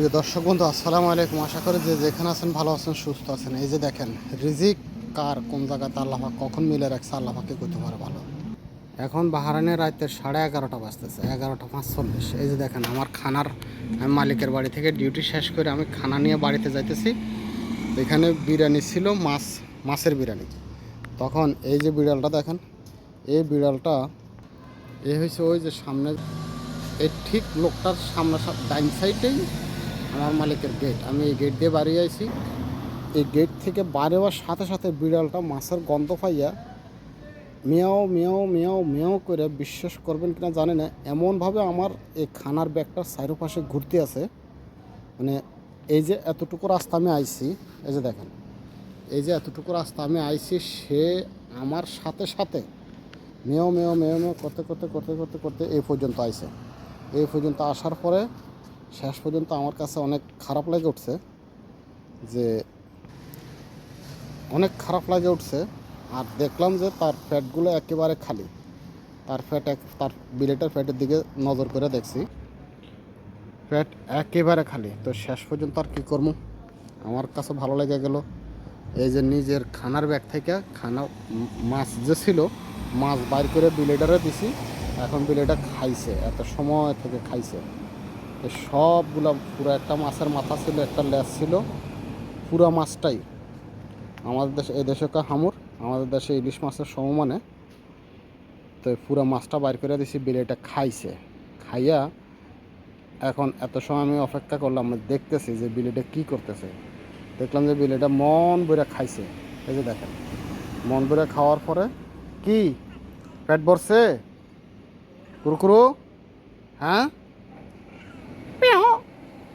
প্রিয় দর্শক বন্ধু, আসসালামু আলাইকুম। আশা করি যে যেখানে আছেন, ভালো আছেন, সুস্থ আছেন। এই যে দেখেন, রিজিক কার কোন জায়গাতে আল্লাহাক কখন মিলে রাখছে আল্লাহাকে করতে পারে ভালো। এখন বাহারানের রাতের সাড়ে এগারোটা বাজতেছে, এগারোটা পাঁচচল্লিশ। এই যে দেখেন, আমার খানার আমি মালিকের বাড়ি থেকে ডিউটি শেষ করে আমি খানা নিয়ে বাড়িতে যাইতেছি। এখানে বিরিয়ানি ছিল, মাছ, মাছের বিরিয়ানি। তখন এই যে বিড়ালটা দেখেন, এই বিড়ালটা, এ হয়েছে ওই যে সামনে, এই ঠিক লোকটার সামনে ডাইন সাইডেই আমার মালিকের গেট আমি এই গেট দিয়ে বাড়ি আইছি। এই গেট থেকে বাইরে হওয়ার সাথে সাথে বিড়ালটা মাছের গন্ধ পাইয়া মেয়াও মেয়াও মেয়াও মেয়াও করে বিশ্বাস করবেন কিনা জানি না। এমনভাবে আমার এই খানার ব্যাগটার চারোপাশে ঘুরতে আছে। মানে এই যে এতটুকু রাস্তা আমি আইছি, এই যে দেখেন, এই যে এতটুকু রাস্তা আমি আইছি, সে আমার সাথে সাথে মেয় মেয় মেয় মেয় করতে করতে করতে করতে করতে এই পর্যন্ত আইছে। এই পর্যন্ত আসার পরে শেষ পর্যন্ত আমার কাছে অনেক খারাপ লাগে উঠছে যে অনেক খারাপ লাগে উঠছে। আর দেখলাম যে তার ফ্যাটগুলো একেবারে খালি। তার ফ্যাট এক, তার বিলেটের ফ্যাটের দিকে নজর করে দেখছি। ফ্যাট একেবারে খালি। তো শেষ পর্যন্ত আর কী করব? আমার কাছে ভালো লেগে গেল। এই যে নিজের খানার ব্যাগ থেকে খানা মাছ যে ছিল, মাছ বাইর করে বিলেটারে দিছি। এখন বিলেটা খাইছে, এত সময় থেকে খাইছে। সবগুলা পুরো একটা মাছের মাথা ছিল, একটা লেজ ছিল। পুরো মাছটাই আমাদের দেশে, এই দেশে কা হামুর, আমাদের দেশে ইলিশ মাছের সমমানে। তো পুরো মাছটা বাইর করে দিছি, বিলেটা খাইছে। খাইয়া এখন এত সময় আমি অপেক্ষা করলাম দেখতেছি যে বিলেটা কি করতেছে। দেখলাম যে বিলেটা মন ভরে খাইছে। এই যে দেখেন, মন ভরে খাওয়ার পরে কি? পেট ভরছে? কুরকুরু? হ্যাঁ?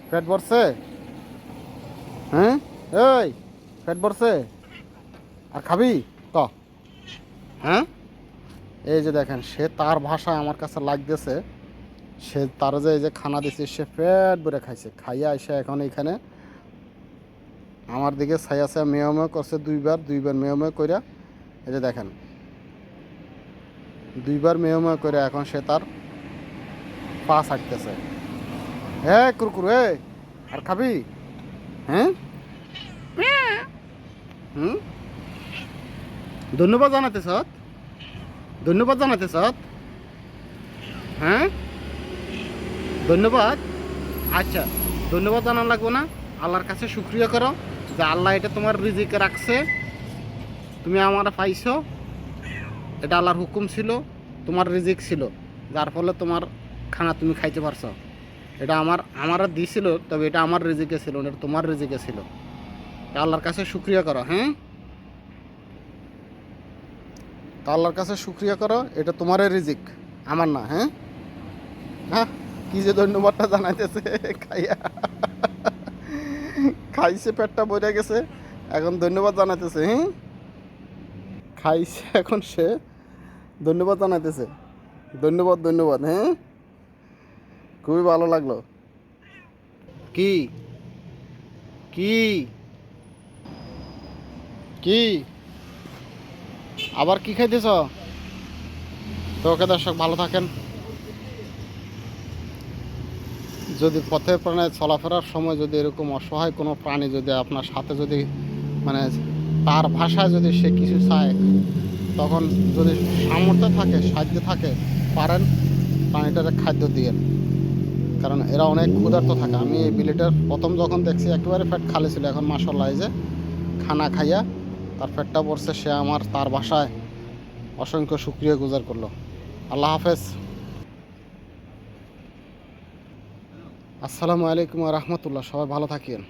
পেট ভরছে? হ্যাঁ? এই, পেট ভরছে? আর খাবি? ক হ্যাঁ? এই যে দেখেন, সে তার ভাষায় আমার কাছে লাগতেছে সে তার যে এই যে খানা দিছে সে পেট ভরে খাইছে। খাইয়া এসে এখন এখানে আমার দিকে ছায়া ছায়া মেয় মেয় করছে দুইবার দুইবার মেয় মেয় কইরা। এই যে দেখেন, দুইবার মেয় মেয় করে এখন সে তার পা ছাড়তেছে। হে কুরকুর হে আর খাবি? হ্যাঁ? হুম? ধন্যবাদ জানাতে সৎ ধন্যবাদ জানাতে সৎ হ্যাঁ? ধন্যবাদ। আচ্ছা ধন্যবাদ জানান লাগবো না। আল্লাহর কাছে শুক্রিয়া করো যে আল্লাহ এটা তোমার রিজিকে রাখছে। তুমি আমার পাইছো। এটা আল্লাহর হুকুম ছিল তোমার রিজিক ছিল। যার ফলে তোমার খানা তুমি খাইতে পারছ। এটা আমার আমার দিছিল তবে এটা আমার রিজিকে ছিল না তোমার রিজিকে ছিল। আল্লাহর কাছে শুক্রিয়া করো হ্যাঁ? তা আল্লাহর কাছে শুক্রিয়া করো, এটা তোমারই রিজিক, আমার না হ্যাঁ? হ্যাঁ কি যে ধন্যবাদটা জানাইতেছে, খাইয়া। খাইছে, পেটটা বইরা গেছে, এখন ধন্যবাদ জানাইতেছে হ্যাঁ? খাইছে, এখন সে ধন্যবাদ জানাইতেছে। ধন্যবাদ ধন্যবাদ হ্যাঁ? খুবই ভালো লাগল। কি? কি? কি? আবার কি খাইতেছ? তো ওকে দর্শক, ভালো থাকেন। যদি পথে প্রাণে চলাফেরার সময় যদি এরকম অসহায় কোনো প্রাণী যদি আপনার সাথে যদি মানে তার ভাষায় যদি সে কিছু চায়, তখন যদি সামর্থ্য থাকে সাহায্য থাকে, পারেন প্রাণীটারে খাদ্য দিয়ে কারণ এরা অনেক ক্ষুধার্ত থাকে। আমি এই বিলেটার প্রথম যখন দেখছি, একেবারে ফ্যাট খালি ছিল। এখন মাসাল্লাহ যে খানা খাইয়া তার ফ্যাটটা পড়ছে সে আমার তার বাসায় অসংখ্য সুক্রিয়া গুজার করল। আল্লাহ হাফেজ। আসসালামু আলাইকুম রহমতুল্লাহ। সবাই ভালো থাকেন।